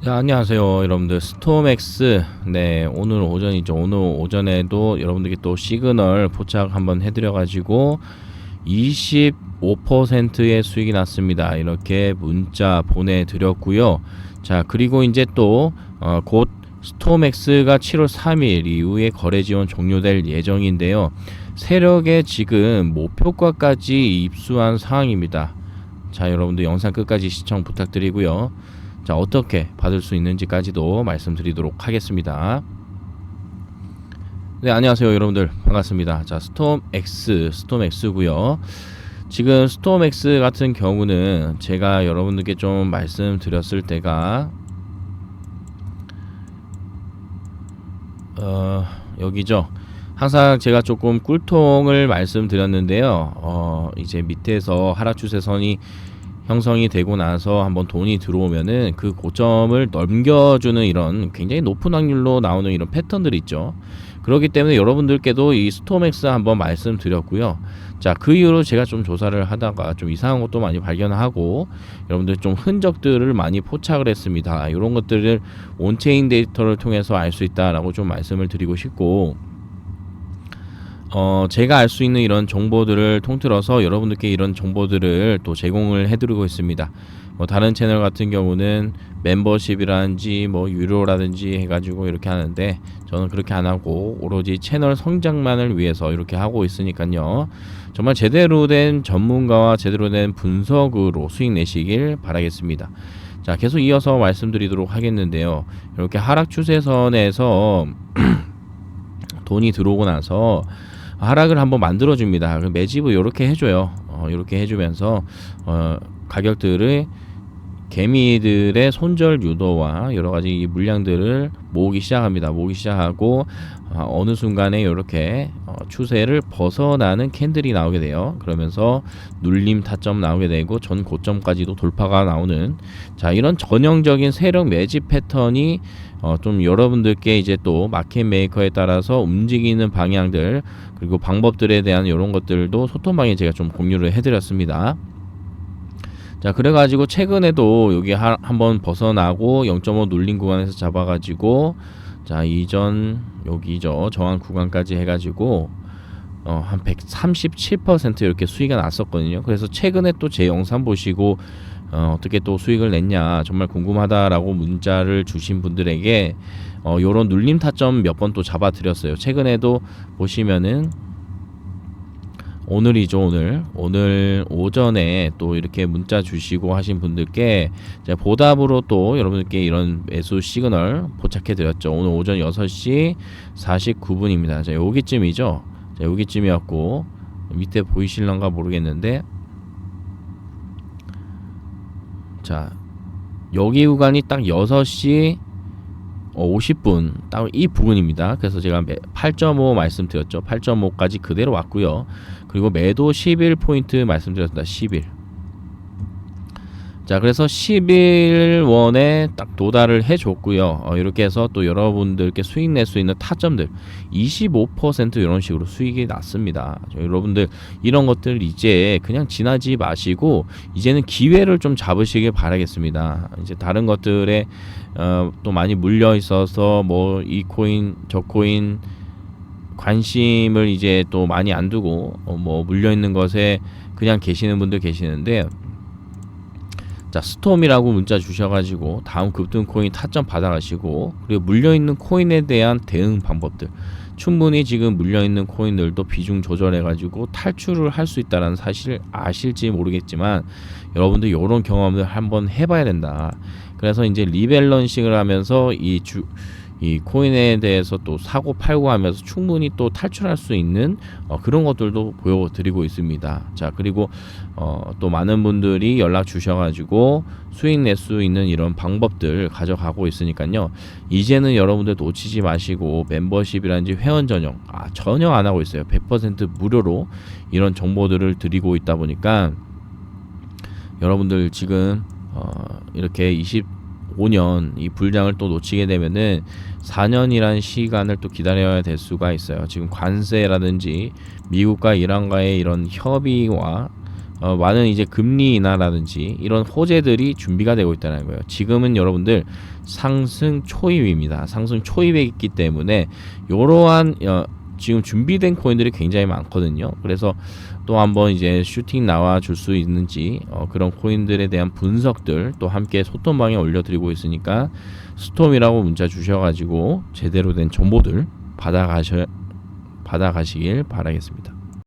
네, 안녕하세요 여러분들. 스톰엑스. 네 오늘 오전이죠. 오늘 오전에도 여러분들께 또 시그널 포착 한번 해드려 가지고 25%의 수익이 났습니다. 이렇게 문자 보내드렸고요. 자 그리고 이제 또곧 어, 스톰엑스가 7월 3일 이후에 거래 지원 종료될 예정인데요. 세력에 지금 목표가까지 입수한 상황입니다. 자 여러분들 영상 끝까지 시청 부탁드리고요 자, 어떻게 받을 수 있는지까지도 말씀드리도록 하겠습니다. 네, 안녕하세요, 여러분들. 반갑습니다. 자, 스톰 X, 스톰 X고요. 지금 스톰 X 같은 경우는 제가 여러분들께 좀 말씀드렸을 때가 어, 여기죠. 항상 제가 조금 꿀통을 말씀드렸는데요. 어, 이제 밑에서 하락 추세선이 형성이 되고 나서 한번 돈이 들어오면은 그 고점을 넘겨주는 이런 굉장히 높은 확률로 나오는 이런 패턴들이 있죠. 그렇기 때문에 여러분들께도 이 스톰엑스 한번 말씀드렸고요. 자, 그 이후로 제가 좀 조사를 하다가 좀 이상한 것도 많이 발견하고 여러분들 좀 흔적들을 많이 포착을 했습니다. 이런 것들을 온체인 데이터를 통해서 알 수 있다라고 좀 말씀을 드리고 싶고 어, 제가 알 수 있는 이런 정보들을 통틀어서 여러분들께 이런 정보들을 또 제공을 해드리고 있습니다. 뭐 다른 채널 같은 경우는 멤버십이라든지 뭐 유료라든지 해가지고 이렇게 하는데 저는 그렇게 안 하고 오로지 채널 성장만을 위해서 이렇게 하고 있으니까요. 정말 제대로 된 전문가와 제대로 된 분석으로 수익 내시길 바라겠습니다. 자, 계속 이어서 말씀드리도록 하겠는데요. 이렇게 하락 추세선에서 돈이 들어오고 나서 하락을 한번 만들어 줍니다. 매집을 이렇게 해줘요. 어, 이렇게 해주면서 어, 가격들을 개미들의 손절 유도와 여러 가지 물량들을 모으기 시작합니다. 모으기 시작하고 어, 느 순간에 이렇게 어, 추세를 벗어나는 캔들이 나오게 돼요. 그러면서 눌림 타점 나오게 되고 전 고점까지도 돌파가 나오는 자 이런 전형적인 세력 매집 패턴이 어, 좀 여러분들께 이제 또 마켓 메이커에 따라서 움직이는 방향들 그리고 방법들에 대한 이런 것들도 소통방에 제가 좀 공유를 해드렸습니다. 자 그래가지고 최근에도 여기 하, 한번 벗어나고 0.5 눌린 구간에서 잡아가지고 자 이전 여기죠 저항 구간까지 해가지고 어, 한 137% 이렇게 수익이 났었거든요. 그래서 최근에 또 제 영상 보시고 어, 어떻게 또 수익을 냈냐 정말 궁금하다라고 문자를 주신 분들에게 어, 요런 눌림 타점 몇 번 또 잡아드렸어요. 최근에도 보시면은 오늘이죠 오늘. 오늘 오전에 또 이렇게 문자 주시고 하신 분들께 보답으로 또 여러분들께 이런 매수 시그널 포착해 드렸죠. 오늘 오전 6시 49분입니다. 자 여기쯤이죠? 자 여기쯤이었고 밑에 보이실런가 모르겠는데. 자 여기 구간이 딱 6시 50분 어, 딱이 부분입니다. 그래서 제가 8.5 말씀드렸죠. 8.5까지 그대로 왔고요. 그리고 매도 11포인트 말씀드렸습니다. 11. 자 그래서 11원에 딱 도달을 해줬고요. 어, 이렇게 해서 또 여러분들께 수익 낼 수 있는 타점들 25% 이런 식으로 수익이 났습니다. 여러분들 이런 것들 이제 그냥 지나지 마시고 이제는 기회를 좀 잡으시길 바라겠습니다. 이제 다른 것들에 어, 또 많이 물려 있어서 뭐 이 코인 저 코인 관심을 이제 또 많이 안 두고 어, 뭐 물려 있는 것에 그냥 계시는 분들 계시는데 자 스톰이라고 문자 주셔가지고 다음 급등 코인 타점 받아가시고 그리고 물려있는 코인에 대한 대응 방법들. 충분히 지금 물려있는 코인들도 비중 조절해가지고 탈출을 할 수 있다는 사실 아실지 모르겠지만 여러분들 이런 경험을 한번 해봐야 된다. 그래서 이제 리밸런싱을 하면서 이 주 이 코인에 대해서 또 사고 팔고 하면서 충분히 또 탈출할 수 있는 어, 그런 것들도 보여드리고 있습니다. 자 그리고 어, 또 많은 분들이 연락 주셔가지고 수익 낼 수 있는 이런 방법들 가져가고 있으니까요. 이제는 여러분들 놓치지 마시고 멤버십이라든지 회원 전용 아, 전혀 안 하고 있어요. 100% 무료로 이런 정보들을 드리고 있다 보니까 여러분들 지금 어, 이렇게 20 5년 이 불장을 또 놓치게 되면은 4년이란 시간을 또 기다려야 될 수가 있어요. 지금 관세라든지 미국과 이란과의 이런 협의와 어, 많은 이제 금리 인하라든지 이런 호재들이 준비가 되고 있다는 거예요. 지금은 여러분들 상승 초입입니다. 상승 초입에 있기 때문에 이러한 어, 지금 준비된 코인들이 굉장히 많거든요. 그래서 또 한번 이제 슈팅 나와 줄 수 있는지 어, 그런 코인들에 대한 분석들 또 함께 소통방에 올려드리고 있으니까 스톰이라고 문자 주셔가지고 제대로 된 정보들 받아가셔 받아가시길 바라겠습니다.